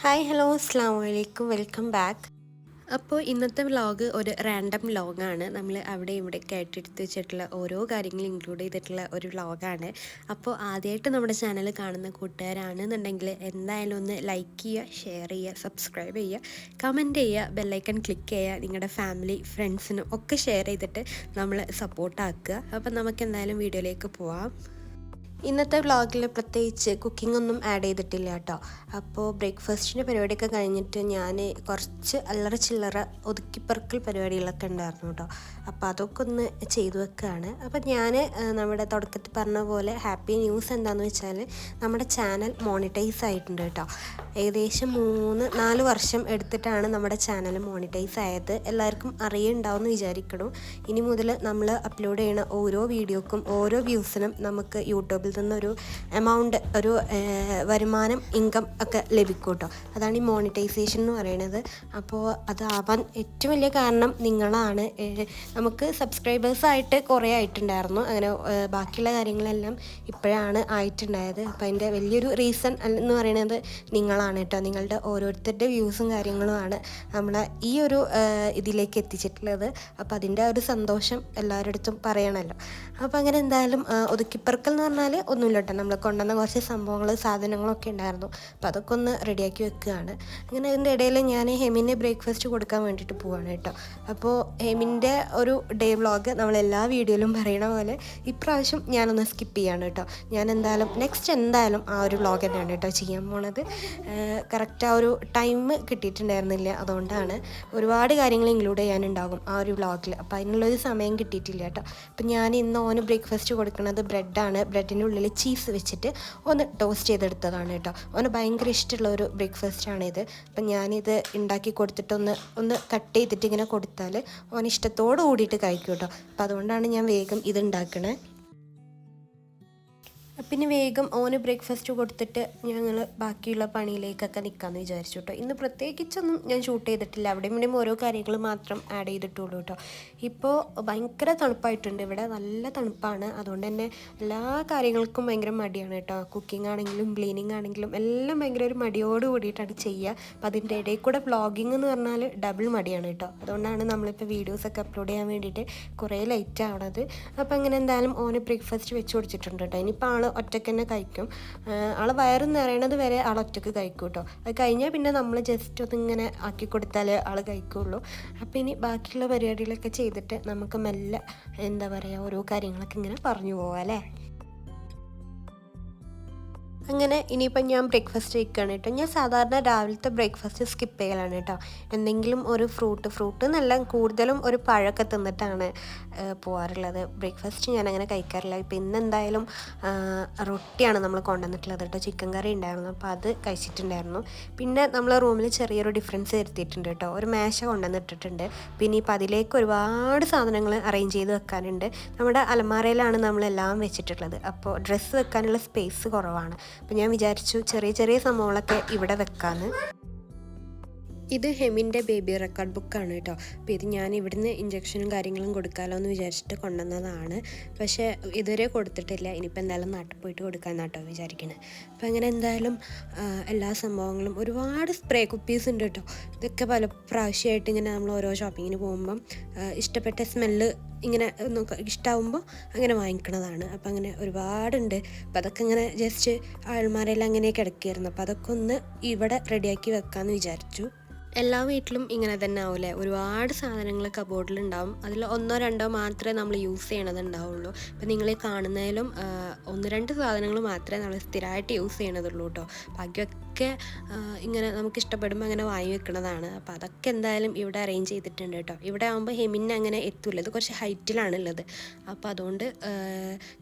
Hi hello അസ്സാം വലൈക്കും welcome back അപ്പോൾ ഇന്നത്തെ വ്ലോഗ് ഒരു റാൻഡം വ്ലോഗാണ്. നമ്മൾ അവിടെ ഇവിടെ കേട്ടെടുത്ത് വെച്ചിട്ടുള്ള ഓരോ കാര്യങ്ങളും ഇൻക്ലൂഡ് ചെയ്തിട്ടുള്ള ഒരു വ്ലോഗാണ്. അപ്പോൾ ആദ്യമായിട്ട് നമ്മുടെ ചാനൽ കാണുന്ന കൂട്ടുകാരാണെന്നുണ്ടെങ്കിൽ എന്തായാലും ഒന്ന് ലൈക്ക് ചെയ്യുക ഷെയർ ചെയ്യുക സബ്സ്ക്രൈബ് ചെയ്യുക കമന്റ് ചെയ്യുക ബെല്ലൈക്കൺ ക്ലിക്ക് ചെയ്യുക നിങ്ങളുടെ ഫാമിലി ഫ്രണ്ട്സിനും ഒക്കെ ഷെയർ ചെയ്തിട്ട് നമ്മൾ സപ്പോർട്ടാക്കുക അപ്പോൾ നമുക്ക് എന്തായാലും വീഡിയോയിലേക്ക് പോവാം. ഇന്നത്തെ വ്ളോഗിൽ പ്രത്യേകിച്ച് കുക്കിംഗ് ഒന്നും ആഡ് ചെയ്തിട്ടില്ല കേട്ടോ. അപ്പോൾ ബ്രേക്ക്ഫാസ്റ്റിന്റെ പരിപാടിയൊക്കെ കഴിഞ്ഞിട്ട് ഞാൻ കുറച്ച് അല്ലറ ചില്ലറ ഒതുക്കിപ്പറക്കൽ പരിപാടികളൊക്കെ ഉണ്ടായിരുന്നു കേട്ടോ. അപ്പോൾ അതൊക്കെ ഒന്ന് ചെയ്തു വെക്കുകയാണ്. അപ്പോൾ ഞാൻ നമ്മുടെ തുടക്കത്തിൽ പറഞ്ഞ പോലെ ഹാപ്പി ന്യൂസ് എന്താണെന്ന് വെച്ചാൽ നമ്മുടെ ചാനൽ മോണിറ്റൈസ് ആയിട്ടുണ്ട് കേട്ടോ. ഏകദേശം മൂന്ന് നാല് വർഷം എടുത്തിട്ടാണ് നമ്മുടെ ചാനൽ മോണിറ്റൈസ് ആയത്. എല്ലാവർക്കും അറിയുണ്ടാവുമെന്ന് വിചാരിക്കണം. ഇനി മുതൽ നമ്മൾ അപ്ലോഡ് ചെയ്യുന്ന ഓരോ വീഡിയോക്കും ഓരോ വ്യൂസിനും നമുക്ക് യൂട്യൂബിൽ നിന്നൊരു എമൗണ്ട് ഒരു വരുമാനം ഇൻകം ഒക്കെ ലഭിക്കും കേട്ടോ അതാണ് ഈ മോണിറ്റൈസേഷൻ എന്ന് പറയുന്നത്. അപ്പോൾ അതാവാൻ ഏറ്റവും വലിയ കാരണം നിങ്ങളാണ്. നമുക്ക് സബ്സ്ക്രൈബേഴ്സായിട്ട് കുറേ ആയിട്ടുണ്ടായിരുന്നു. അങ്ങനെ ബാക്കിയുള്ള കാര്യങ്ങളെല്ലാം ഇപ്പോഴാണ് ആയിട്ടുണ്ടായത്. അപ്പോൾ അതിന്റെ വലിയൊരു റീസൺ എന്ന് പറയുന്നത് നിങ്ങളാണ് കേട്ടോ. നിങ്ങളുടെ ഓരോരുത്തരുടെ വ്യൂസും കാര്യങ്ങളുമാണ് നമ്മളെ ഈ ഒരു ഇതിലേക്ക് എത്തിച്ചിട്ടുള്ളത്. അപ്പോൾ അതിന്റെ ഒരു സന്തോഷം എല്ലാവരുടെ അടുത്തും പറയണമല്ലോ അപ്പോൾ അങ്ങനെ എന്തായാലും ഒതുക്കിപ്പറക്കൽ എന്ന് പറഞ്ഞാൽ ഒന്നുമില്ല കേട്ടോ. നമ്മൾ കൊണ്ടുവന്ന കുറച്ച് സംഭവങ്ങൾ സാധനങ്ങളൊക്കെ ഉണ്ടായിരുന്നു. അപ്പോൾ അതൊക്കെ ഒന്ന് റെഡിയാക്കി വെക്കുകയാണ്. അങ്ങനെ അതിന്റെ ഇടയിൽ ഞാൻ ഹെമിന് ബ്രേക്ക്ഫാസ്റ്റ് കൊടുക്കാൻ വേണ്ടിയിട്ട് പോവാണ് കേട്ടോ. അപ്പോൾ ഹെമിന്റെ ഒരു ഡേ വ്ളോഗ് നമ്മൾ എല്ലാ വീഡിയോയിലും പറയണ പോലെ ഇപ്രാവശ്യം ഞാനൊന്ന് സ്കിപ്പ് ചെയ്യാണ് കേട്ടോ. ഞാൻ എന്തായാലും നെക്സ്റ്റ് എന്തായാലും ആ ഒരു വ്ളോഗ് തന്നെയാണ് കേട്ടോ ചെയ്യാൻ പോണത്. കറക്റ്റ് ആ ഒരു ടൈം കിട്ടിയിട്ടുണ്ടായിരുന്നില്ല അതുകൊണ്ടാണ് ഒരുപാട് കാര്യങ്ങൾ ഇൻക്ലൂഡ് ചെയ്യാനുണ്ടാകും ആ ഒരു വ്ളോഗിൽ അപ്പോൾ അതിനുള്ളൊരു സമയം കിട്ടിയിട്ടില്ല കേട്ടോ. അപ്പം ഞാൻ ഇന്ന് ഓന് ബ്രേക്ക്ഫാസ്റ്റ് കൊടുക്കുന്നത് ബ്രെഡാണ്. ബ്രെഡിന്റെ ഉള്ളിൽ ചീസ് വെച്ചിട്ട് ഒന്ന് ടോസ്റ്റ് ചെയ്തെടുത്തതാണ് കേട്ടോ. ഒന്ന് ഭയങ്കര ഇഷ്ടമുള്ള ഒരു ബ്രേക്ക്ഫാസ്റ്റ് ആണിത് അപ്പം ഞാനിത് ഉണ്ടാക്കി കൊടുത്തിട്ടൊന്ന് ഒന്ന് കട്ട് ചെയ്തിട്ട് ഇങ്ങനെ കൊടുത്താൽ ഓൻ ഇഷ്ടത്തോടു കൂടിയിട്ട് കഴിക്കും കേട്ടോ. അപ്പം അതുകൊണ്ടാണ് ഞാൻ വേഗം ഇത് ഉണ്ടാക്കണേ പിന്നെ വേഗം ഓന് ബ്രേക്ക്ഫാസ്റ്റ് കൊടുത്തിട്ട് ഞങ്ങൾ ബാക്കിയുള്ള പണിയിലേക്കൊക്കെ നിൽക്കാമെന്ന് വിചാരിച്ചു കേട്ടോ ഇന്ന് പ്രത്യേകിച്ചൊന്നും ഞാൻ ഷൂട്ട് ചെയ്തിട്ടില്ല. അവിടെയും ഇവിടെയും ഓരോ കാര്യങ്ങൾ മാത്രം ആഡ് ചെയ്തിട്ടുള്ളൂ കേട്ടോ ഇപ്പോൾ ഭയങ്കര തണുപ്പായിട്ടുണ്ട്. ഇവിടെ നല്ല തണുപ്പാണ്. അതുകൊണ്ട് തന്നെ എല്ലാ കാര്യങ്ങൾക്കും ഭയങ്കര മടിയാണ് കേട്ടോ കുക്കിംഗ് ആണെങ്കിലും ക്ലീനിങ് ആണെങ്കിലും എല്ലാം ഭയങ്കര ഒരു മടിയോട് കൂടിയിട്ടാണ് ചെയ്യുക അപ്പോൾ അതിന്റെ ഇടയിൽ കൂടെ വ്ളോഗിംഗ് എന്ന് പറഞ്ഞാൽ ഡബിൾ മടിയാണ് കേട്ടോ അതുകൊണ്ടാണ് നമ്മളിപ്പോൾ വീഡിയോസൊക്കെ അപ്ലോഡ് ചെയ്യാൻ വേണ്ടിയിട്ട് കുറേ ലൈറ്റ് ആവണത്. അപ്പോൾ അങ്ങനെ എന്തായാലും ഓന് ബ്രേക്ക്ഫാസ്റ്റ് വെച്ച് കൊടുത്തിട്ടുണ്ട് കേട്ടോ ഇനിയിപ്പോൾ ആൾ ഒറ്റയ്ക്ക് തന്നെ കഴിക്കും. ആൾ വയറ് നിറയണത് വരെ ആൾ ഒറ്റയ്ക്ക് കഴിക്കും കേട്ടോ അത് കഴിഞ്ഞാൽ പിന്നെ നമ്മൾ ജസ്റ്റ് ഒന്നിങ്ങനെ ആക്കി കൊടുത്താൽ ആൾ കഴിക്കുള്ളൂ. അപ്പോൾ ഇനി ബാക്കിയുള്ള പരിപാടികളൊക്കെ ചെയ്തിട്ട് നമുക്ക് മെല്ലെ എന്താ പറയുക ഓരോ കാര്യങ്ങളൊക്കെ ഇങ്ങനെ പറഞ്ഞു പോവാം അല്ലേ? അങ്ങനെ ഇനിയിപ്പം ഞാൻ ബ്രേക്ക്ഫാസ്റ്റ് കഴിക്കുകയാണ് കേട്ടോ. ഞാൻ സാധാരണ രാവിലത്തെ ബ്രേക്ക്ഫാസ്റ്റ് സ്കിപ്പ് ചെയ്യലാണ് കേട്ടോ. എന്തെങ്കിലും ഒരു ഫ്രൂട്ട് ഫ്രൂട്ട് നല്ല കൂടുതലും ഒരു പഴമൊക്കെ തിന്നിട്ടാണ് പോകാറുള്ളത് ബ്രേക്ക്ഫാസ്റ്റ് ഞാൻ അങ്ങനെ കഴിക്കാറില്ല. ഇപ്പം ഇന്ന് എന്തായാലും റൊട്ടിയാണ് നമ്മൾ കൊണ്ടുവന്നിട്ടുള്ളത് കേട്ടോ. ചിക്കൻ കറി ഉണ്ടായിരുന്നു. അപ്പോൾ അത് കഴിച്ചിട്ടുണ്ടായിരുന്നു. പിന്നെ നമ്മൾ റൂമിൽ ചെറിയൊരു ഡിഫറൻസ് വരുത്തിയിട്ടുണ്ട് കേട്ടോ. ഒരു മേശ കൊണ്ടുവന്നിട്ടിട്ടുണ്ട്. പിന്നെ ഇപ്പം അതിലേക്ക് ഒരുപാട് സാധനങ്ങൾ അറേഞ്ച് ചെയ്ത് വെക്കാനുണ്ട്. നമ്മുടെ അലമാരയിലാണ് നമ്മളെല്ലാം വെച്ചിട്ടുള്ളത്. അപ്പോൾ ഡ്രസ്സ് വെക്കാനുള്ള സ്പേസ് കുറവാണ്. അപ്പോൾ ഞാൻ വിചാരിച്ചു ചെറിയ ചെറിയ സംഭവങ്ങളൊക്കെ ഇവിടെ വെക്കാമെന്ന് ഇത് ഹെമിന്റെ ബേബി റെക്കോർഡ് ബുക്കാണ് കേട്ടോ. അപ്പോൾ ഇത് ഞാൻ ഇവിടുന്ന് ഇഞ്ചക്ഷനും കാര്യങ്ങളും കൊടുക്കാമല്ലോ എന്ന് വിചാരിച്ചിട്ട് കൊണ്ടുവന്നതാണ്. പക്ഷേ ഇതുവരെ കൊടുത്തിട്ടില്ല. ഇനിയിപ്പോൾ എന്തായാലും നാട്ടിൽ പോയിട്ട് കൊടുക്കാമെന്ന് കേട്ടോ വിചാരിക്കുന്നത് അപ്പോൾ അങ്ങനെ എന്തായാലും എല്ലാ സംഭവങ്ങളും ഒരുപാട് സ്പ്രേ കുപ്പീസ് ഉണ്ട് കേട്ടോ. ഇതൊക്കെ പല പ്രാവശ്യമായിട്ട് ഇങ്ങനെ നമ്മൾ ഓരോ ഷോപ്പിങ്ങിന് പോകുമ്പം ഇഷ്ടപ്പെട്ട സ്മെല്ല് ഇങ്ങനെ നമുക്ക് ഇഷ്ടമാകുമ്പോൾ അങ്ങനെ വാങ്ങിക്കണതാണ്. അപ്പോൾ അങ്ങനെ ഒരുപാടുണ്ട്. അപ്പോൾ അതൊക്കെ ഇങ്ങനെ ജസ്റ്റ് ആൾമാരെല്ലാം അങ്ങനെ കിടക്കുകയായിരുന്നു. അപ്പോൾ അതൊക്കെ ഒന്ന് ഇവിടെ റെഡിയാക്കി വെക്കാമെന്ന് വിചാരിച്ചു. എല്ലാ വീട്ടിലും ഇങ്ങനെ തന്നെ ആവില്ലേ ഒരുപാട് സാധനങ്ങൾ കബോർഡിലുണ്ടാവും അതിൽ ഒന്നോ രണ്ടോ മാത്രമേ നമ്മൾ യൂസ് ചെയ്യണതുണ്ടാവുള്ളൂ അപ്പം നിങ്ങൾ കാണുന്നതിലും ഒന്ന് രണ്ട് സാധനങ്ങൾ മാത്രമേ നമ്മൾ സ്ഥിരമായിട്ട് യൂസ് ചെയ്യണതുള്ളൂ കേട്ടോ ബാക്കിയൊക്കെ ഇങ്ങനെ നമുക്ക് ഇഷ്ടപ്പെടുമ്പോൾ അങ്ങനെ വാങ്ങി വെക്കുന്നതാണ് അപ്പോൾ അതൊക്കെ എന്തായാലും ഇവിടെ അറേഞ്ച് ചെയ്തിട്ടുണ്ട് കേട്ടോ ഇവിടെ ആകുമ്പോൾ ഹെമിന് അങ്ങനെ എത്തൂല. ഇത് കുറച്ച് ഹൈറ്റിലാണുള്ളത് അപ്പോൾ അതുകൊണ്ട്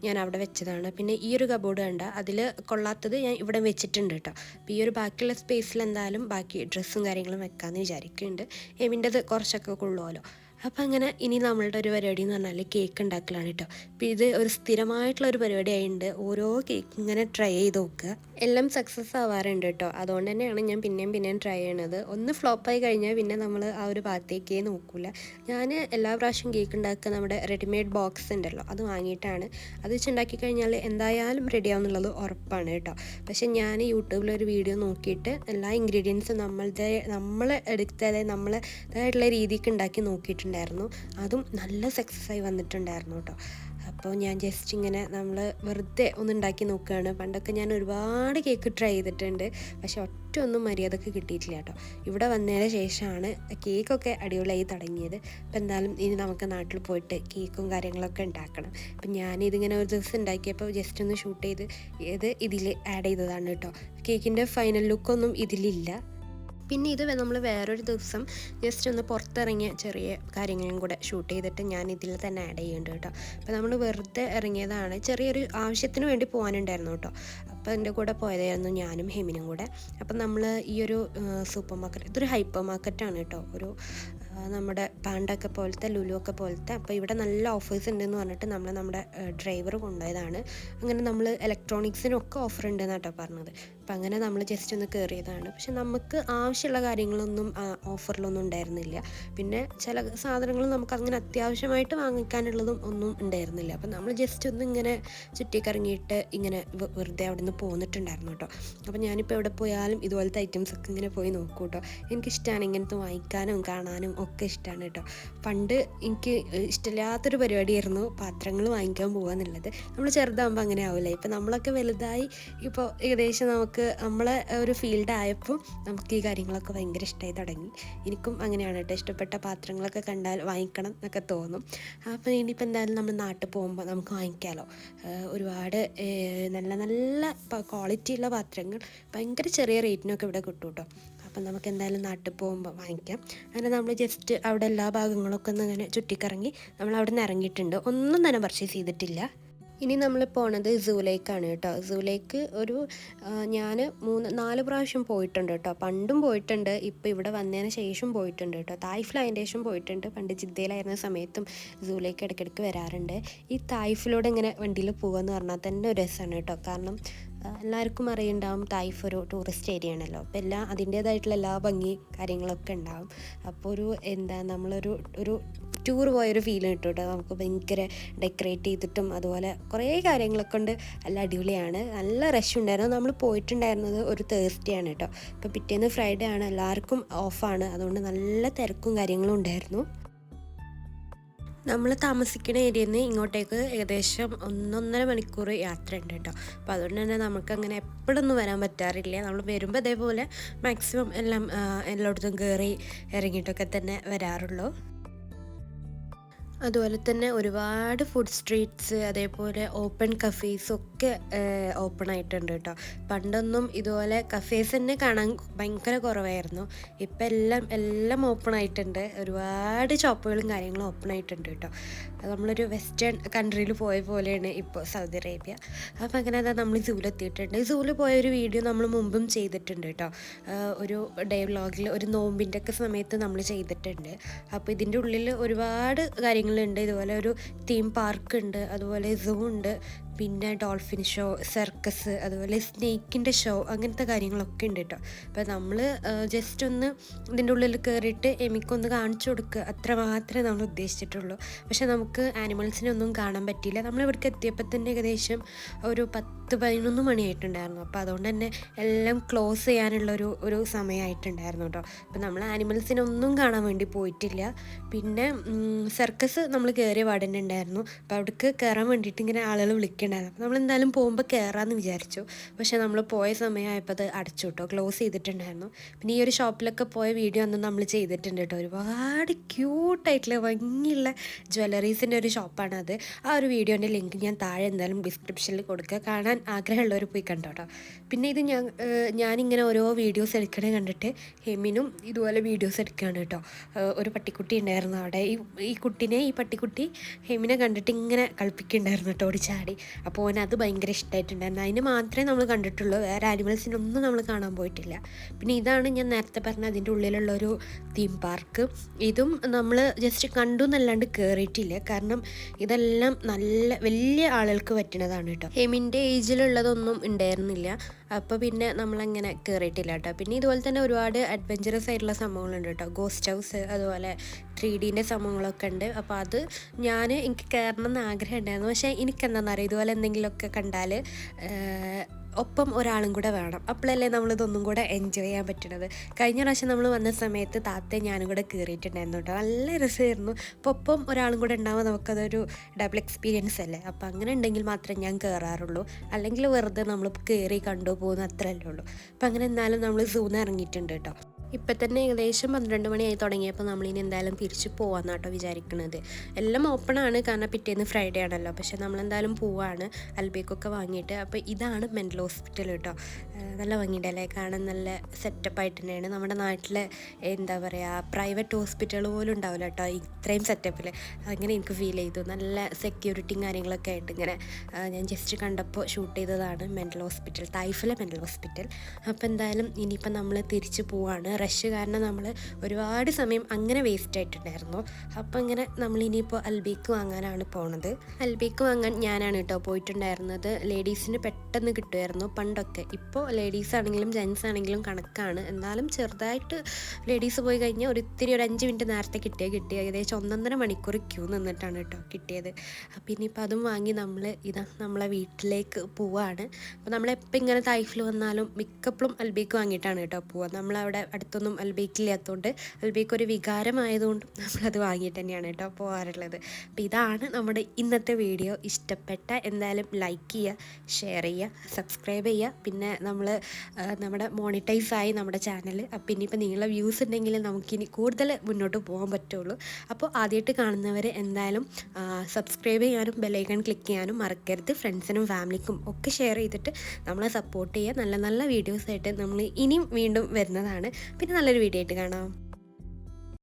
ഞാൻ അവിടെ വെച്ചതാണ്. പിന്നെ ഈ ഒരു കബോർഡ് കണ്ട അതിൽ കൊള്ളാത്തത് ഞാൻ ഇവിടെ വെച്ചിട്ടുണ്ട് കേട്ടോ അപ്പോൾ ഈ ഒരു ബാക്കിയുള്ള സ്പേസിൽ എന്തായാലും ബാക്കി ഡ്രസ്സും കാര്യങ്ങളും വെക്കാമെന്ന് വിചാരിക്കുന്നുണ്ട് എമിന്റെത് കുറച്ചൊക്കെ കൊള്ളുമല്ലോ അപ്പം അങ്ങനെ ഇനി നമ്മളുടെ ഒരു പരിപാടി എന്ന് പറഞ്ഞാൽ കേക്ക് ഉണ്ടാക്കലാണ് കേട്ടോ അപ്പോൾ ഇത് ഒരു സ്ഥിരമായിട്ടുള്ള ഒരു പരിപാടി ആയതുകൊണ്ട് ഓരോ കേക്ക് ഇങ്ങനെ ട്രൈ ചെയ്ത് നോക്കുക എല്ലാം സക്സസ് ആവാറുണ്ട് കേട്ടോ അതുകൊണ്ട് തന്നെയാണ് ഞാൻ പിന്നെയും പിന്നെയും ട്രൈ ചെയ്യണത്. ഒന്ന് ഫ്ലോപ്പായി കഴിഞ്ഞാൽ പിന്നെ നമ്മൾ ആ ഒരു ഭാഗത്തേക്കേ നോക്കില്ല ഞാൻ എല്ലാ പ്രാവശ്യം കേക്ക് ഉണ്ടാക്കുക നമ്മുടെ റെഡിമെയ്ഡ് ബോക്സ് ഉണ്ടല്ലോ അത് വാങ്ങിയിട്ടാണ്. അത് വെച്ച് ഉണ്ടാക്കി കഴിഞ്ഞാൽ എന്തായാലും റെഡി ആവുന്നുള്ളത് ഉറപ്പാണ് കേട്ടോ പക്ഷേ ഞാൻ യൂട്യൂബിൽ ഒരു വീഡിയോ നോക്കിയിട്ട് എല്ലാ ഇൻഗ്രീഡിയൻസും നമ്മളുടെ നമ്മൾ എടുത്തതായി നമ്മളതായിട്ടുള്ള രീതിക്ക് ഉണ്ടാക്കി നോക്കിയിട്ടുണ്ടായിരുന്നു അതും നല്ല സക്സസ് ആയി വന്നിട്ടുണ്ടായിരുന്നു കേട്ടോ അപ്പോൾ ഞാൻ ജസ്റ്റ് ഇങ്ങനെ നമ്മൾ വെറുതെ ഒന്ന് ഉണ്ടാക്കി നോക്കുകയാണ് പണ്ടൊക്കെ ഞാൻ ഒരുപാട് കേക്ക് ട്രൈ ചെയ്തിട്ടുണ്ട്. പക്ഷെ ഒറ്റ ഒന്നും മര്യാദയ്ക്ക് കിട്ടിയിട്ടില്ല കേട്ടോ ഇവിടെ വന്നതിന് ശേഷമാണ് കേക്കൊക്കെ അടിപൊളിയായി തുടങ്ങിയത്. അപ്പോൾ എന്തായാലും ഇനി നമുക്ക് നാട്ടിൽ പോയിട്ട് കേക്കും കാര്യങ്ങളൊക്കെ ഉണ്ടാക്കണം. അപ്പം ഞാനിതിങ്ങനെ ഒരു ദിവസം ഉണ്ടാക്കിയപ്പോൾ ജസ്റ്റ് ഒന്ന് ഷൂട്ട് ചെയ്ത് ഇത് ഇതിൽ ആഡ് ചെയ്തതാണ് കേട്ടോ കേക്കിന്റെ ഫൈനൽ ലുക്കൊന്നും ഇതിലില്ല. പിന്നെ ഇത് നമ്മൾ വേറൊരു ദിവസം ജസ്റ്റ് ഒന്ന് പുറത്തിറങ്ങിയ ചെറിയ കാര്യങ്ങളും കൂടെ ഷൂട്ട് ചെയ്തിട്ട് ഞാൻ ഇതിൽ തന്നെ ആഡ് ചെയ്യുന്നുണ്ട് കേട്ടോ. അപ്പോൾ നമ്മൾ വെറുതെ ഇറങ്ങിയതാണ്. ചെറിയൊരു ആവശ്യത്തിന് വേണ്ടി പോകാനുണ്ടായിരുന്നു കേട്ടോ. അപ്പോൾ എന്റെ കൂടെ പോയതായിരുന്നു ഞാനും ഹെമിനും കൂടെ. അപ്പം നമ്മൾ ഈ ഒരു സൂപ്പർ മാർക്കറ്റ് ഇതൊരു ഹൈപ്പർ മാർക്കറ്റാണ് കേട്ടോ. ഒരു നമ്മുടെ പാണ്ടൊക്കെ പോലത്തെ ലുലു ഒക്കെ പോലത്തെ അപ്പോൾ ഇവിടെ നല്ല ഓഫേഴ്സ് ഉണ്ടെന്ന് പറഞ്ഞിട്ട് നമ്മൾ നമ്മുടെ ഡ്രൈവർ കൊണ്ടുപോയതാണ്. അങ്ങനെ നമ്മൾ ഇലക്ട്രോണിക്സിനൊക്കെ ഓഫർ ഉണ്ടെന്ന് കേട്ടോ പറഞ്ഞത്. അപ്പം അങ്ങനെ നമ്മൾ ജസ്റ്റ് ഒന്ന് കയറിയതാണ് പക്ഷെ നമുക്ക് ആവശ്യമുള്ള കാര്യങ്ങളൊന്നും ഓഫറിലൊന്നും ഉണ്ടായിരുന്നില്ല. പിന്നെ ചില സാധനങ്ങൾ നമുക്ക് അങ്ങനെ അത്യാവശ്യമായിട്ട് വാങ്ങിക്കാനുള്ളതും ഒന്നും ഉണ്ടായിരുന്നില്ല. അപ്പം നമ്മൾ ജസ്റ്റ് ഒന്ന് ഇങ്ങനെ ചുറ്റിക്കറങ്ങിയിട്ട് ഇങ്ങനെ വെറുതെ അവിടെ നിന്ന് പോന്നിട്ടുണ്ടായിരുന്നു കേട്ടോ അപ്പം ഞാനിപ്പോൾ എവിടെ പോയാലും ഇതുപോലത്തെ ഐറ്റംസ് ഒക്കെ ഇങ്ങനെ പോയി നോക്കൂ കേട്ടോ എനിക്കിഷ്ടമാണ് ഇങ്ങനത്തെ വാങ്ങിക്കാനും കാണാനും ഒക്കെ ഇഷ്ടമാണ് കേട്ടോ പണ്ട് എനിക്ക് ഇഷ്ടമില്ലാത്തൊരു പരിപാടിയായിരുന്നു പാത്രങ്ങൾ വാങ്ങിക്കാൻ പോകുക എന്നുള്ളത്. നമ്മൾ ചെറുതാകുമ്പോൾ അങ്ങനെ ആവില്ല ഇപ്പം നമ്മളൊക്കെ വലുതായി ഇപ്പോൾ ഏകദേശം നമുക്ക് നമ്മളെ ഒരു ഫീൽഡ് ആയപ്പോൾ നമുക്ക് ഈ കാര്യങ്ങളൊക്കെ ഭയങ്കര ഇഷ്ടമായി തുടങ്ങി. എനിക്കും അങ്ങനെയാണ് കേട്ടോ ഇഷ്ടപ്പെട്ട പാത്രങ്ങളൊക്കെ കണ്ടാൽ വാങ്ങിക്കണം എന്നൊക്കെ തോന്നും. അപ്പോൾ ഇനിയിപ്പോൾ എന്തായാലും നമ്മൾ നാട്ടിൽ പോകുമ്പോൾ നമുക്ക് വാങ്ങിക്കാമല്ലോ ഒരുപാട് നല്ല നല്ല ക്വാളിറ്റി ഉള്ള പാത്രങ്ങൾ ഭയങ്കര ചെറിയ റേറ്റിനൊക്കെ ഇവിടെ കിട്ടും കേട്ടോ അപ്പം നമുക്ക് എന്തായാലും നാട്ടിൽ പോകുമ്പോൾ വാങ്ങിക്കാം. അങ്ങനെ നമ്മൾ ജസ്റ്റ് അവിടെ എല്ലാ ഭാഗങ്ങളൊക്കെ ഒന്ന് ഇങ്ങനെ ചുറ്റിക്കറങ്ങി നമ്മൾ അവിടെ നിന്ന് ഇറങ്ങിയിട്ടുണ്ട്. ഒന്നും തന്നെ പർച്ചേസ് ചെയ്തിട്ടില്ല. ഇനി നമ്മൾ പോണത് സൂലേക്കാണ് കേട്ടോ. സൂലേക്ക് ഒരു ഞാൻ മൂന്ന് നാല് പ്രാവശ്യം പോയിട്ടുണ്ട് കേട്ടോ. പണ്ടും പോയിട്ടുണ്ട്. ഇപ്പോൾ ഇവിടെ വന്നതിന് ശേഷം പോയിട്ടുണ്ട് കേട്ടോ. തായ്ഫിൽ അതിന്റെ ശേഷം പോയിട്ടുണ്ട്. പണ്ട് ജിദ്ദയിലായിരുന്ന സമയത്തും സൂലേക്ക് ഇടയ്ക്കിടയ്ക്ക് വരാറുണ്ട്. ഈ തായ്ഫിലൂടെ ഇങ്ങനെ വണ്ടിയിൽ പോകുക എന്ന് പറഞ്ഞാൽ തന്നെ ഒരു രസമാണ് കേട്ടോ. കാരണം എല്ലാവർക്കും അറിയുണ്ടാവും തായ്ഫ് ഒരു ടൂറിസ്റ്റ് ഏരിയ ആണല്ലോ. അപ്പോൾ എല്ലാ അതിന്റേതായിട്ടുള്ള എല്ലാ ഭംഗി കാര്യങ്ങളൊക്കെ ഉണ്ടാവും. അപ്പോൾ ഒരു എന്താ നമ്മളൊരു ഒരു ടൂർ പോയൊരു ഫീൽ കിട്ടും കേട്ടോ. നമുക്ക് ഭയങ്കര ഡെക്കറേറ്റ് ചെയ്തിട്ടും അതുപോലെ കുറേ കാര്യങ്ങളൊക്കെ ഉണ്ട്. നല്ല അടിപൊളിയാണ്. നല്ല റഷ് ഉണ്ടായിരുന്നു. നമ്മൾ പോയിട്ടുണ്ടായിരുന്നത് ഒരു തേഴ്സ്ഡേ ആണ് കേട്ടോ. ഇപ്പോൾ പിറ്റേന്ന് ഫ്രൈഡേ ആണ്. എല്ലാവർക്കും ഓഫാണ് അതുകൊണ്ട് നല്ല തിരക്കും കാര്യങ്ങളും ഉണ്ടായിരുന്നു. നമ്മൾ താമസിക്കുന്ന ഏരിയയിൽ നിന്ന് ഇങ്ങോട്ടേക്ക് ഏകദേശം ഒന്നൊന്നര മണിക്കൂർ യാത്ര ഉണ്ട് കേട്ടോ. അപ്പോൾ അതുകൊണ്ട് തന്നെ നമുക്ക് അങ്ങനെ എപ്പോഴൊന്നും വരാൻ പറ്റാറില്ല. നമ്മൾ വരുമ്പോൾ അതേപോലെ മാക്സിമം എല്ലാം എല്ലായിടത്തും കയറി ഇറങ്ങിയിട്ടൊക്കെ തന്നെ വരാറുള്ളൂ. അതുപോലെ തന്നെ ഒരുപാട് ഫുഡ് സ്ട്രീറ്റ്സ് അതേപോലെ ഓപ്പൺ കഫേസ് ഒക്കെ ഓപ്പൺ ആയിട്ടുണ്ട് കേട്ടോ. പണ്ടൊന്നും ഇതുപോലെ കഫേസ് തന്നെ കാണാൻ ഭയങ്കര കുറവായിരുന്നു. ഇപ്പം എല്ലാം എല്ലാം ഓപ്പൺ ആയിട്ടുണ്ട്. ഒരുപാട് ഷോപ്പുകളും കാര്യങ്ങളും ഓപ്പൺ ആയിട്ടുണ്ട് കേട്ടോ. അത് നമ്മളൊരു വെസ്റ്റേൺ കൺട്രിയിൽ പോയ പോലെയാണ് ഇപ്പോൾ സൗദി അറേബ്യ. അപ്പം അങ്ങനെ അതാ നമ്മൾ സൂലെത്തിയിട്ടുണ്ട് സൂൽ പോയ ഒരു വീഡിയോ നമ്മൾ മുമ്പും ചെയ്തിട്ടുണ്ട് കേട്ടോ. ഒരു ഡേ വ്ളോഗിൽ ഒരു നോമ്പിന്റെ ഒക്കെ സമയത്ത് നമ്മൾ ചെയ്തിട്ടുണ്ട്. അപ്പോൾ ഇതിന്റെ ഉള്ളിൽ ഒരുപാട് കാര്യങ്ങളുണ്ട്. ഇതുപോലെ ഒരു തീം പാർക്ക് ഉണ്ട്. അതുപോലെ സൂ ഉണ്ട്. പിന്നെ ഡോൾഫിൻ ഷോ സർക്കസ് അതുപോലെ സ്നേക്കിന്റെ ഷോ അങ്ങനത്തെ കാര്യങ്ങളൊക്കെ ഉണ്ട് കേട്ടോ അപ്പോൾ നമ്മൾ ജസ്റ്റ് ഒന്ന് ഇതിന്റെ ഉള്ളിൽ കയറിയിട്ട് എമിക്കൊന്ന് കാണിച്ചു കൊടുക്കുക അത്ര മാത്രമേ നമ്മൾ ഉദ്ദേശിച്ചിട്ടുള്ളൂ. പക്ഷേ നമുക്ക് ആനിമൽസിനെ ഒന്നും കാണാൻ പറ്റിയില്ല. നമ്മൾ ഇവിടേക്ക് എത്തിയപ്പോൾ തന്നെ ഏകദേശം ഒരു പത്ത് പതിനൊന്ന് മണിയായിട്ടുണ്ടായിരുന്നു. അപ്പോൾ അതുകൊണ്ട് തന്നെ എല്ലാം ക്ലോസ് ചെയ്യാനുള്ള ഒരു ഒരു സമയമായിട്ടുണ്ടായിരുന്നു കേട്ടോ അപ്പോൾ നമ്മൾ ആനിമൽസിനെ ഒന്നും കാണാൻ വേണ്ടി പോയിട്ടില്ല. പിന്നെ സർക്കസ് നമ്മൾ കയറിയ പാടന്നെ ഉണ്ടായിരുന്നു. അപ്പോൾ അവിടേക്ക് കയറാൻ വേണ്ടിയിട്ട് ഇങ്ങനെ ആളുകൾ അപ്പോൾ നമ്മൾ എന്തായാലും പോകുമ്പോൾ കയറാമെന്ന് വിചാരിച്ചു. പക്ഷേ നമ്മൾ പോയ സമയമായപ്പോൾ അത് അടച്ചു കേട്ടോ ക്ലോസ് ചെയ്തിട്ടുണ്ടായിരുന്നു. പിന്നെ ഈ ഒരു ഷോപ്പിലൊക്കെ പോയ വീഡിയോ അന്ന് നമ്മൾ ചെയ്തിട്ടുണ്ട് കേട്ടോ. ഒരുപാട് ക്യൂട്ടായിട്ടുള്ള ഭംഗിയുള്ള ജ്വല്ലറീസിന്റെ ഒരു ഷോപ്പാണ് അത്. ആ ഒരു വീഡിയോന്റെ ലിങ്ക് ഞാൻ താഴെ എന്തായാലും ഡിസ്ക്രിപ്ഷനിൽ കൊടുക്കുക. കാണാൻ ആഗ്രഹമുള്ളവർ പോയി കണ്ടോ കേട്ടോ. പിന്നെ ഇത് ഞാൻ ഞാനിങ്ങനെ ഓരോ വീഡിയോസ് എടുക്കണേ കണ്ടിട്ട് ഹെമിനും ഇതുപോലെ വീഡിയോസ് എടുക്കുകയാണ് കേട്ടോ. ഒരു പട്ടിക്കുട്ടി ഉണ്ടായിരുന്നു അവിടെ. ഈ ഈ കുട്ടിനെ ഈ പട്ടിക്കുട്ടി ഹെമിനെ കണ്ടിട്ട് ഇങ്ങനെ കളിപ്പിക്കുന്നുണ്ടായിരുന്നു കേട്ടോ ഓടി ചാടി. അപ്പോൾ അത് ഭയങ്കര ഇഷ്ടമായിട്ടുണ്ടായിരുന്നു അതിന് മാത്രമേ നമ്മൾ കണ്ടിട്ടുള്ളൂ. വേറെ ആനിമൽസിനൊന്നും നമ്മൾ കാണാൻ പോയിട്ടില്ല. പിന്നെ ഇതാണ് ഞാൻ നേരത്തെ പറഞ്ഞ അതിന്റെ ഉള്ളിലുള്ള ഒരു തീം പാർക്ക് ഇതും നമ്മൾ ജസ്റ്റ് കണ്ടു എന്നല്ലാണ്ട് കയറിയിട്ടില്ല കാരണം ഇതെല്ലാം നല്ല വലിയ ആളുകൾക്ക് പറ്റുന്നതാണ് കേട്ടോ. ഹെമിന്റെ ഏജിലുള്ളതൊന്നും ഉണ്ടായിരുന്നില്ല. അപ്പോൾ പിന്നെ നമ്മളങ്ങനെ കയറിയിട്ടില്ല കേട്ടോ പിന്നെ ഇതുപോലെ തന്നെ ഒരുപാട് അഡ്വഞ്ചറസ് ആയിട്ടുള്ള സംഭവങ്ങളുണ്ട് കേട്ടോ. ഗോസ്റ്റ് ഹൗസ് അതുപോലെ ത്രീ ഡീന്റെ സംഭവങ്ങളൊക്കെ ഉണ്ട്. അപ്പോൾ അത് ഞാൻ എനിക്ക് കയറണം എന്ന് ആഗ്രഹം ഉണ്ടായിരുന്നു. പക്ഷേ എനിക്കെന്താണെന്നറിയാം ഇതുപോലെ എന്തെങ്കിലുമൊക്കെ കണ്ടാൽ ഒപ്പം ഒരാളും കൂടെ വേണം. അപ്പോഴല്ലേ നമ്മളിതൊന്നും കൂടെ എൻജോയ് ചെയ്യാൻ പറ്റണത്. കഴിഞ്ഞ പ്രാവശ്യം നമ്മൾ വന്ന സമയത്ത് താത്തയും ഞാനും കൂടെ കയറിയിട്ടുണ്ടായിരുന്നു കേട്ടോ. നല്ല രസമായിരുന്നു. അപ്പോൾ ഒപ്പം ഒരാളും കൂടെ ഉണ്ടാകുമ്പോൾ നമുക്കതൊരു ഡബിൾ എക്സ്പീരിയൻസ് അല്ലേ? അപ്പോൾ അങ്ങനെ ഉണ്ടെങ്കിൽ മാത്രമേ ഞാൻ കയറാറുള്ളൂ അല്ലെങ്കിൽ വെറുതെ നമ്മൾ കയറി കണ്ടു പോകുന്ന അത്രയല്ലേ ഉള്ളൂ. അപ്പോൾ അങ്ങനെ എന്നാലും നമ്മൾ സൂന്ന് ഇറങ്ങിയിട്ടുണ്ട് കേട്ടോ. ഇപ്പം തന്നെ ഏകദേശം പന്ത്രണ്ട് മണിയായി തുടങ്ങിയപ്പോൾ നമ്മളിനി എന്തായാലും തിരിച്ച് പോകാമെന്ന് കേട്ടോ വിചാരിക്കുന്നത് എല്ലാം ഓപ്പൺ ആണ്. കാരണം പിറ്റേന്ന് ഫ്രൈഡേ ആണല്ലോ. പക്ഷേ നമ്മളെന്തായാലും പോവാണ്. അൽബേക്കൊക്കെ വാങ്ങിയിട്ട്. അപ്പോൾ ഇതാണ് മെന്റൽ ഹോസ്പിറ്റൽ കേട്ടോ നല്ല ഭംഗിയുണ്ടല്ലേ കാണാൻ നല്ല സെറ്റപ്പ് ആയിട്ട് തന്നെയാണ്. നമ്മുടെ നാട്ടിലെ എന്താ പറയുക പ്രൈവറ്റ് ഹോസ്പിറ്റൽ പോലും ഉണ്ടാവില്ല കേട്ടോ ഇത്രയും സെറ്റപ്പിൽ അങ്ങനെ എനിക്ക് ഫീൽ ചെയ്തു. നല്ല സെക്യൂരിറ്റിയും കാര്യങ്ങളൊക്കെ ആയിട്ട് ഇങ്ങനെ ഞാൻ ജസ്റ്റ് കണ്ടപ്പോൾ ഷൂട്ട് ചെയ്തതാണ് മെന്റൽ ഹോസ്പിറ്റൽ തായ്ഫിലെ മെന്റൽ ഹോസ്പിറ്റൽ അപ്പോൾ എന്തായാലും ഇനിയിപ്പോൾ നമ്മൾ തിരിച്ച് പോവാണ്. റഷ് കാരണം നമ്മൾ ഒരുപാട് സമയം അങ്ങനെ വേസ്റ്റ് ആയിട്ടുണ്ടായിരുന്നു. അപ്പോൾ ഇങ്ങനെ നമ്മൾ ഇനിയിപ്പോൾ അൽബേക്ക് വാങ്ങാനാണ് പോണത്. അൽബീക്ക് വാങ്ങാൻ ഞാനാണ് കേട്ടോ പോയിട്ടുണ്ടായിരുന്നത്. ലേഡീസിന് പെട്ടെന്ന് കിട്ടുമായിരുന്നു പണ്ടൊക്കെ. ഇപ്പോൾ ലേഡീസ് ആണെങ്കിലും ജെൻസ് ആണെങ്കിലും കണക്കാണ്. എന്നാലും ചെറുതായിട്ട് ലേഡീസ് പോയി കഴിഞ്ഞാൽ ഒരു ഇത്തിരി ഒരു അഞ്ച് മിനിറ്റ് നേരത്തെ കിട്ടിയാൽ കിട്ടി. ഏകദേശം ഒന്നൊന്നര മണിക്കൂർ ക്യൂ നിന്നിട്ടാണ് കേട്ടോ കിട്ടിയത്. അപ്പം ഇനിയിപ്പോൾ അതും വാങ്ങി നമ്മൾ ഇതാ നമ്മളെ വീട്ടിലേക്ക് പോവാണ്. അപ്പോൾ നമ്മളെപ്പോൾ ഇങ്ങനെ തൈഫിൽ വന്നാലും മിക്കപ്പോഴും അൽബേക്ക് വാങ്ങിയിട്ടാണ് കേട്ടോ പോവുക നമ്മളവിടെ അടുത്തൊന്നും അൽബേക്ക് ഇല്ലാത്തതുകൊണ്ട് അൽബേക്ക് ഒരു വികാരമായതുകൊണ്ടും നമ്മളത് വാങ്ങിയിട്ട് തന്നെയാണ് കേട്ടോ പോകാറുള്ളത് അപ്പോൾ ഇതാണ് നമ്മുടെ ഇന്നത്തെ വീഡിയോ. ഇഷ്ടപ്പെട്ട എന്തായാലും ലൈക്ക് ചെയ്യുക ഷെയർ ചെയ്യുക സബ്സ്ക്രൈബ് ചെയ്യുക. പിന്നെ നമ്മൾ നമ്മുടെ മോണിറ്റൈസ് ആയി നമ്മുടെ ചാനൽ അപ്പം ഇനിയിപ്പോൾ നിങ്ങളുടെ വ്യൂസ് ഉണ്ടെങ്കിൽ നമുക്കിനി കൂടുതൽ മുന്നോട്ട് പോകാൻ പറ്റുള്ളൂ. അപ്പോൾ ആദ്യമായിട്ട് കാണുന്നവർ എന്തായാലും സബ്സ്ക്രൈബ് ചെയ്യാനും ബെലൈക്കൺ ക്ലിക്ക് ചെയ്യാനും മറക്കരുത്. ഫ്രണ്ട്സിനും ഫാമിലിക്കും ഒക്കെ ഷെയർ ചെയ്തിട്ട് നമ്മളെ സപ്പോർട്ട് ചെയ്യുക. നല്ല നല്ല വീഡിയോസായിട്ട് നമ്മൾ ഇനിയും വീണ്ടും വരുന്നതാണ്. പിന്നെ നല്ലൊരു വീഡിയോ ആയിട്ട് കാണാം.